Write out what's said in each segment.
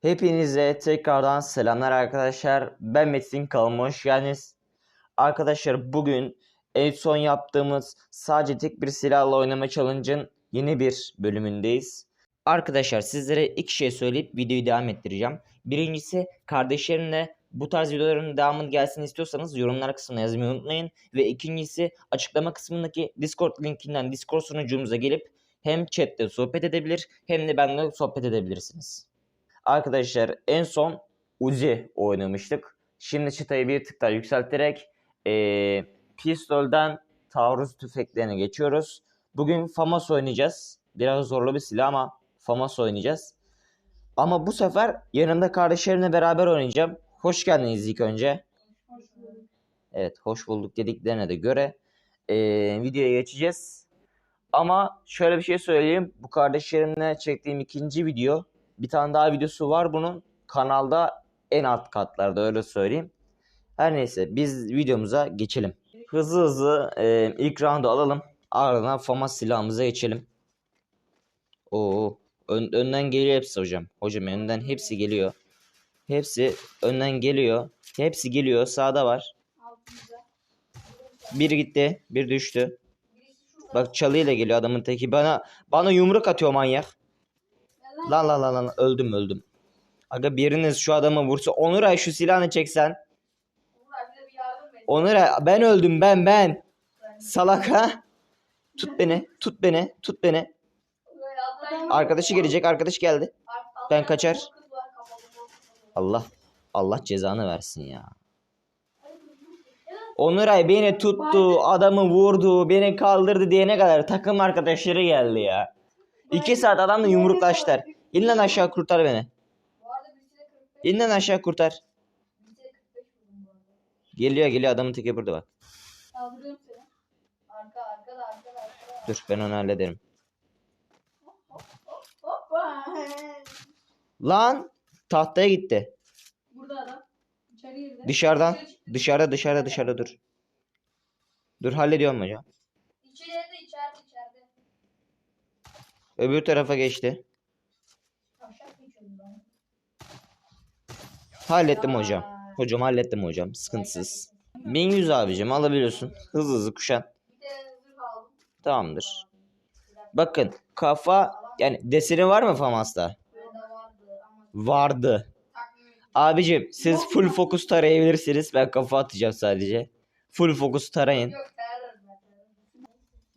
Hepinize tekrardan selamlar arkadaşlar. Ben Metin kanalıma hoş. Arkadaşlar bugün en son yaptığımız sadece tek bir silahla oynama challenge'ın yeni bir bölümündeyiz. Arkadaşlar sizlere iki şey söyleyip videoyu devam ettireceğim. Birincisi kardeşlerimle bu tarz videoların devamını gelsin istiyorsanız yorumlar kısmına yazmayı unutmayın. Ve ikincisi açıklama kısmındaki Discord linkinden Discord sunucumuza gelip hem chatte sohbet edebilir hem de benimle sohbet edebilirsiniz. Arkadaşlar en son Uzi oynamıştık. Şimdi çıtayı bir tık daha yükselterek eee pistolden taarruz tüfeklerine geçiyoruz. Bugün FAMAS oynayacağız. Biraz zorlu bir silah ama FAMAS oynayacağız. Ama bu sefer yanımda kardeşlerimle beraber oynayacağım. Hoş geldiniz ilk önce. Evet hoş bulduk dediklerine de göre eee, videoya geçeceğiz. Ama şöyle bir şey söyleyeyim. Bu kardeşlerimle çektiğim ikinci video. Bir tane daha videosu var bunun. Kanalda en alt katlarda öyle söyleyeyim. Her neyse biz videomuza geçelim. Hızlı hızlı eee, ilk roundu alalım. Ardından FAMAS silahımıza geçelim. Oo, ön- önden geliyor hepsi hocam. Hocam önden hepsi geliyor. Hepsi önden geliyor. Hepsi geliyor. Sağda var. Bir gitti. Bir düştü. Bak çalıyla geliyor adamın teki. Bana bana yumruk atıyor manyak. Lan lan lan lan öldüm öldüm. Aga biriniz şu adamı vursa. Onuray şu silahını çeksen. Onuray ben öldüm ben ben. Salak ha. Tut beni tut beni tut beni. Arkadaşı gelecek arkadaş geldi. Ben kaçar. Allah Allah cezanı versin ya. Onuray beni tuttu, adamı vurdu, beni kaldırdı diyene kadar takım arkadaşları geldi ya. İki saat adamla yumruklaştılar. İn lan aşağı kurtar beni. İn lan aşağı kurtar. Geliyor geliyor adamın teki burada bak. Arka. Dur ben onu hallederim. Lan tahtaya gitti. Burada adam. İçeri girdi. Dışarıdan. Dışarıda dışarıda dışarıda dur. Dur hallediyorum hocam. İçeride içeride içeride. Öbür tarafa geçti. Aşağı geçiyorum ben. Hallettim hocam. Hocam hallettim hocam. Sıkıntısız. 1100 abicim alabiliyorsun. Hızlı hızlı kuşan. Tamamdır. Bakın kafa yani deseni var mı Famas'ta? Vardı. Abicim siz full fokus tarayabilirsiniz. Ben kafa atacağım sadece. Full fokus tarayın.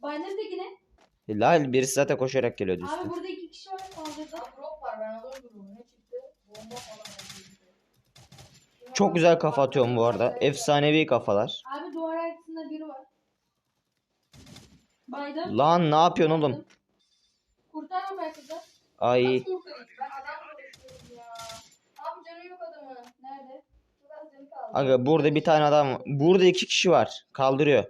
Baynem tekine. Lal birisi zaten koşarak geliyordu üstüne. Abi burada iki kişi var kaldırdı. Drop var ben alırım bunu. Ne çıktı? Bomba falan. var. Çok güzel kafa atıyorum bu arada. Efsanevi kafalar. Abi duvar arkasında biri var. Baydım. Lan ne yapıyorsun oğlum? Kurtarma belki de. Ay aga burada bir tane adam. Burada iki kişi var. Kaldırıyor.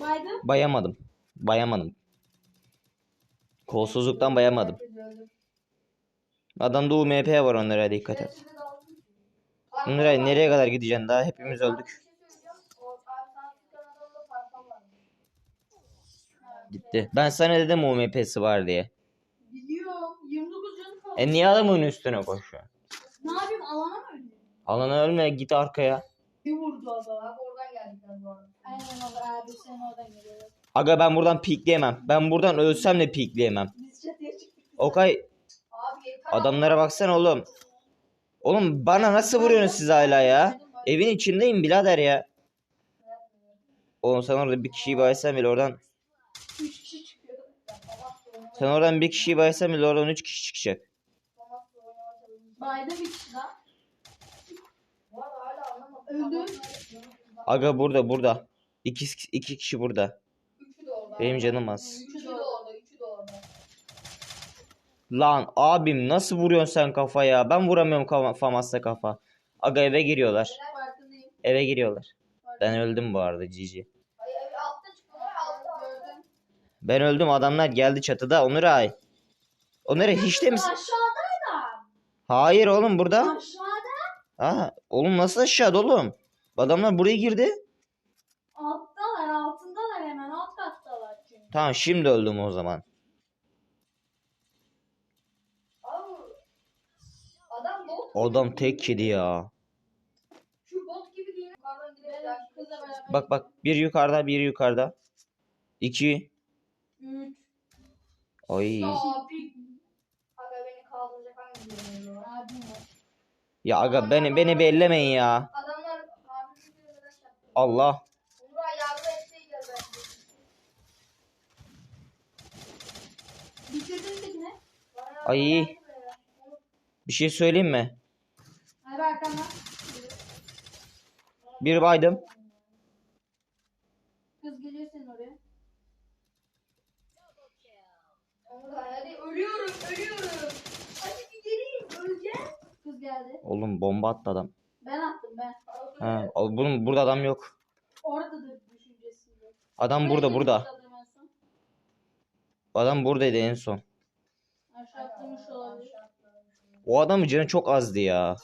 Baydım. Bayamadım. Bayamadım. Kolsuzluktan bayamadım. Adamda UMP var onlara dikkat et. Nuray nereye kadar gideceksin daha hepimiz öldük. Gitti. Ben sana dedim UMP'si var diye. Biliyorum. 29 canı kaldı. E niye adamın üstüne koşuyor? Ne yapayım alana mı? Alana ölme git arkaya. Bir vurdu adam. Oradan arada. Aynen abi abi sen oradan geliyor. Aga ben buradan pikleyemem. Ben buradan ölsem de pikleyemem. Okay Abi yeter. adamlara baksana oğlum. Oğlum bana nasıl vuruyorsunuz siz hala ya? Evin içindeyim birader ya. Oğlum sen orada bir kişiyi baysan bile oradan 3 kişi çıkıyor. sen oradan bir kişiyi baysan bile oradan üç kişi çıkacak. Bayda bir kişi daha. Öldü. Aga burada burada. İki, iki kişi burada. Benim canım az. Üçü de orada. Üçü de orada. Lan abim nasıl vuruyorsun sen kafaya? Ben vuramıyorum kafa, Famas'ta kafa. Aga eve giriyorlar. Eve giriyorlar. Ben öldüm bu arada Cici. Ben öldüm adamlar geldi çatıda Onuray. Onuray hiç de misin? Hayır oğlum burada. Aşağıda. Aa, oğlum nasıl aşağıda oğlum? Adamlar buraya girdi. Alt. Tamam şimdi öldüm o zaman. Abi adam bot. Adam tek kedi ya. Şu bot gibi değil mi? Yukarıdan gidelim. ya. Kızla beraber. Bak bak bir yukarıda bir yukarıda. İki. 3. Ay. Ya aga beni beni bellemeyin ya. Yaptı. Allah. Ay. Bir şey söyleyeyim mi? Bir baydım. Kız geliyor senin oraya. Hadi ölüyorum ölüyorum. Hadi gidelim öleceğim. Kız geldi. Oğlum bomba attı adam. Ben attım ben. Ha, bunun burada adam yok. Oradadır düşüncesinde. Adam burada burada. Adam buradaydı en son. O adamın canı çok azdı ya.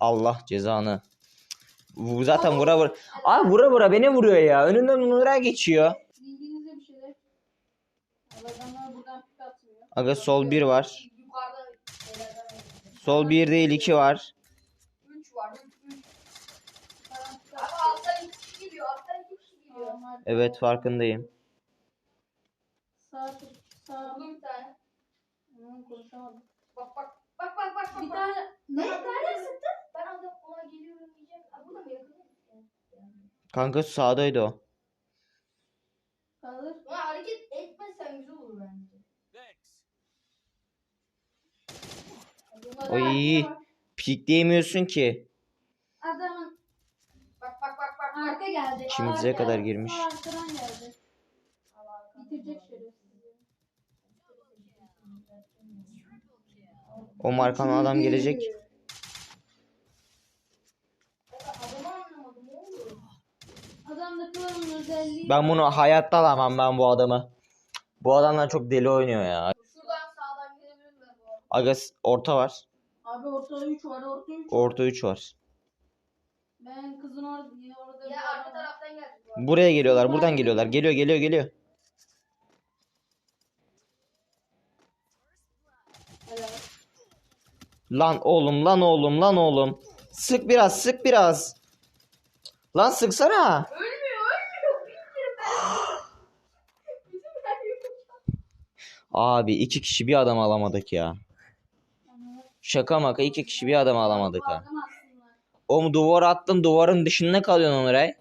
Allah cezanı. Bu zaten vura vura. Abi vura vura beni vuruyor ya. Önünden Nura geçiyor. Bildiğinizde bir şeyler. Adamlar buradan pik atmıyor. Aga sol bir var. Yukarıda Sol bir değil iki var. 3 var. 3 3. Abi alttan 2 kişi geliyor. Alttan 2 kişi geliyor. Evet farkındayım. Sağ. Sağ. Bir tane. Konuşamadım. Bak bak. Bak bak bak. Bir tane. Ne? Bir tane sıktın. Ben adam ona geliyorum diyeceğim. Abi burada mı yakın? Kanka sağdaydı o. Kalır. Ama hareket etmezsen güzel olur bence. Oy. Pikleyemiyorsun ki. Adamın bak bak bak bak arka geldi. İçimize Arka- kadar girmiş. Arkadan geldi. Bitirecek şerefsiz. O markanın adam gelecek. Ben bunu hayatta alamam ben bu adamı. Bu adamlar çok deli oynuyor ya. Şuradan sağdan gidebilirler bu arada. Aga orta var. Abi ortada 3 var orta 3. Orta 3 var. Ben kızın orada ya orada. Ya arka taraftan geldi. Buraya geliyorlar. Buradan geliyorlar. Geliyor geliyor geliyor. Evet. Lan oğlum lan oğlum lan oğlum. Sık biraz sık biraz. Lan sıksana. Ölmüyor ölmüyor. Ben. Abi iki kişi bir adam alamadık ya. Şaka maka iki kişi bir adam alamadık ha. Adam aslında. O duvar attın duvarın dışında kalıyorsun Onuray.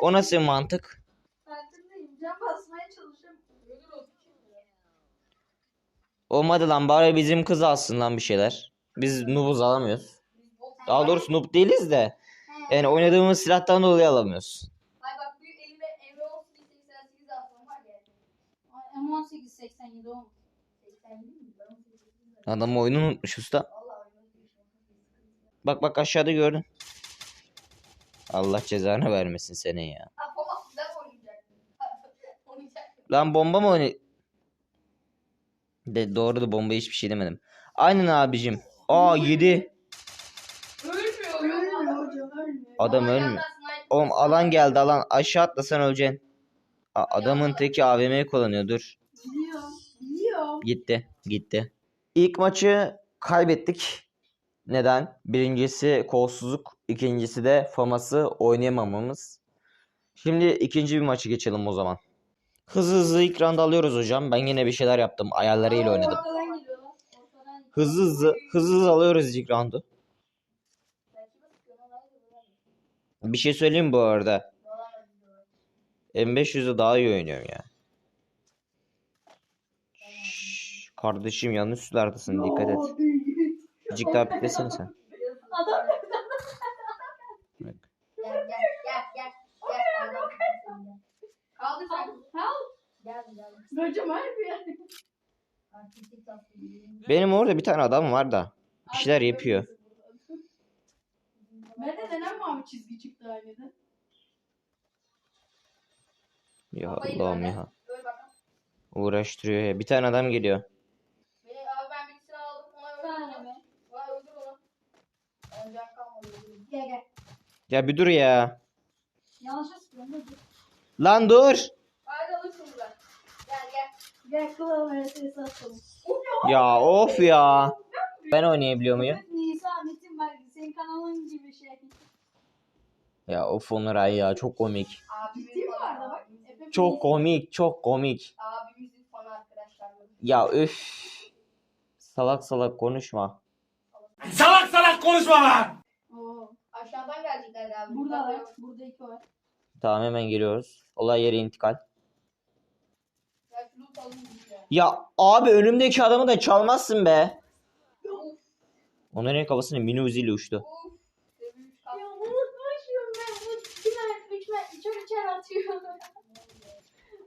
O nasıl mantık? Olmadı lan bari bizim kız alsın lan bir şeyler. Biz noob'uz alamıyoruz. Daha doğrusu noob değiliz de. Yani oynadığımız silahtan dolayı alamıyoruz. Ay bak büyük elime Emre 1888 alsam var ya. Ay, M1887 olmuş. 87 mi? Ben 1888 Adam oyunu unutmuş usta. Vallahi oyunu değiştirdim. Bak bak aşağıda gördün. Allah cezanı vermesin senin ya. Lan bomba mı oynuyor? De doğru da bomba hiçbir şey demedim. Aynen abicim. Aa 7. Ölmüyor. Ölmüyor hocam ölmüyor. Adam ölmüyor. Oğlum alan geldi alan. Aşağı atlasan öleceksin. A- adamın teki AVM'yi kullanıyor dur. Biliyor. Biliyor. Gitti. Gitti. İlk maçı kaybettik. Neden? Birincisi kolsuzluk. ikincisi de faması oynayamamamız. Şimdi ikinci bir maçı geçelim o zaman. Hızlı hızlı ekranda alıyoruz hocam. Ben yine bir şeyler yaptım. Ayarlarıyla oynadım. Hızlı hızlı hızlı hızlı alıyoruz ilk. Bir şey söyleyeyim bu arada? Dolar diyor. M500'de daha iyi oynuyorum ya. Şşş, kardeşim yanlış sulardasın dikkat et. Azıcık daha piklesene sen. Benim orada bir tane adam var da. Bir şeyler yapıyor. Bende neden mavi çizgi çıktı aynada? Ya Allah'ım ya. Uğraştırıyor ya. Bir tane adam geliyor. Ya bir dur ya. Dur. Lan dur. Atalım. Ya of ya. Ben oynayabiliyor muyum? Nisa Metin var. Senin kanalın gibi şey. Ya of Onuray ya çok komik. Ciddi mi var da bak? Efe Çok komik çok komik. Abimizin fanı arkadaşlar. Ya üf. Salak salak konuşma. Salak salak konuşma lan! Oo. Aşağıdan gelecekler abi. Burada var. Burada iki var. Tamam hemen geliyoruz. Olay yeri intikal. Ya abi önümdeki adamı da çalmazsın be. Onların kafasını mini Uzi ile uçtu. uf. Seviye üç kat. Ya unutmuşum ben. Bu iki mer, üç mer, çok içer atıyor.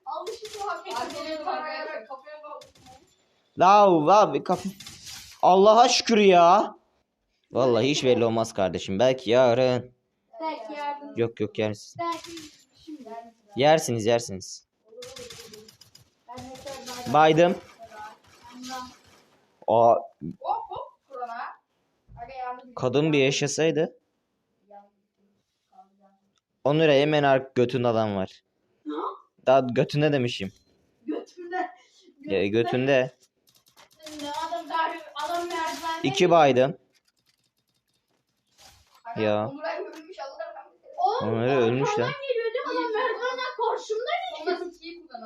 Alışık muhabbet. Arkaya bakarak kafaya bak. La abi kapı. Allah'a şükür ya. Vallahi hiç belli olmaz kardeşim. Belki yarın. Belki yardım. Yok yok yersiniz. Belki şimdi. Yersiniz yersiniz. Baydım. Aa, kadın bir yaşasaydı. Onur'a hemen ark götünde adam var. Daha götünde demişim. Götümde. Ya, götünde. Adam daha adam. İki baydım. Ya. Onur'a ölmüş lan. arkamdan geliyor değil mi? Adam merdivenden karşımda Sonra sikiyi kullanalım bakalım ne kadar.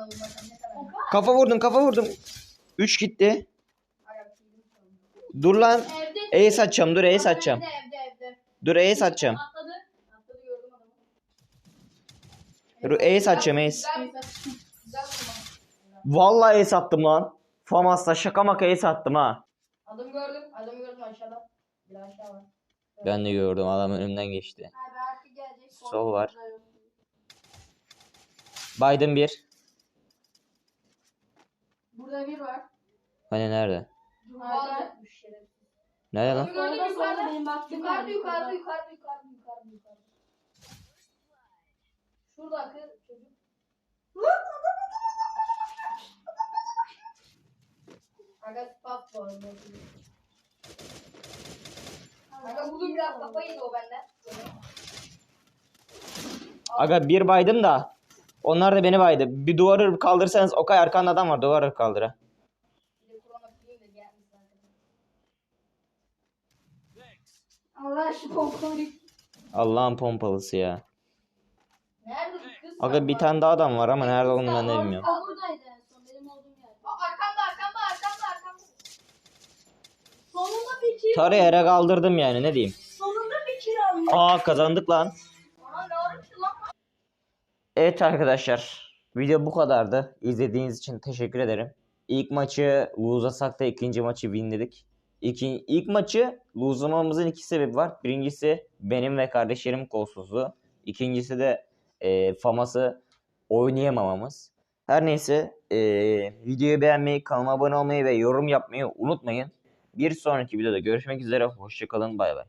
Kafa vurdum kafa vurdum. Üç gitti. Dur lan. Evde. Ace atacağım dur ace atacağım. Evde evde evde. Dur ace atacağım. Atladı. Atladı gördüm adamı. Dur ace atacağım ace. Güzel güzel vurma. Vallahi ace attım lan. Famas'ta şaka maka ace attım ha. Adamı gördüm. Adamı gördüm aşağıda. Bir aşağı var. Ben de gördüm adam önümden geçti. Ha belki gelecek. Sol var. Baydım bir. Burada bir var. Hani nerede? Yukarıda. Şerefsiz. Nerede lan? Solda yukarıda. benim baktığım Yukarıda yer. yukarıda yukarıda yukarıda yukarıda yukarıda. Şurada kız çocuk. Aga spat bu arada. Aga bugün biraz kafa yedi o benden. Aga bir baydım da. Onlar da beni baydı. Bir duvarı kaldırsanız Okay arkanda adam var duvarı kaldır ha. Bir de Kur'an'a kıyayım da gelmiş zaten. Allah şu pompalı. Allah'ın pompalısı ya. Nerede kız? Aga bir tane daha adam var ama nerede onu ben de bilmiyorum. O buradaydı en son benim olduğum yerde. Aa, arkamda arkamda arkamda arkamda. Sonunda bir kill. Tarı yere kaldırdım yani ne diyeyim. Sonunda bir kill aldım. Aa kazandık lan. Aa ne aramış lan? Evet arkadaşlar. Video bu kadardı. İzlediğiniz için teşekkür ederim. İlk maçı lose'lasak da ikinci maçı winledik. İki, ilk maçı lose'lamamızın iki sebebi var. Birincisi benim ve kardeşlerim kolsuzluğu. İkincisi de e, FAMAS'ı oynayamamamız. Her neyse e, videoyu beğenmeyi, kanalıma abone olmayı ve yorum yapmayı unutmayın. Bir sonraki videoda görüşmek üzere. Hoşçakalın. Bay bay.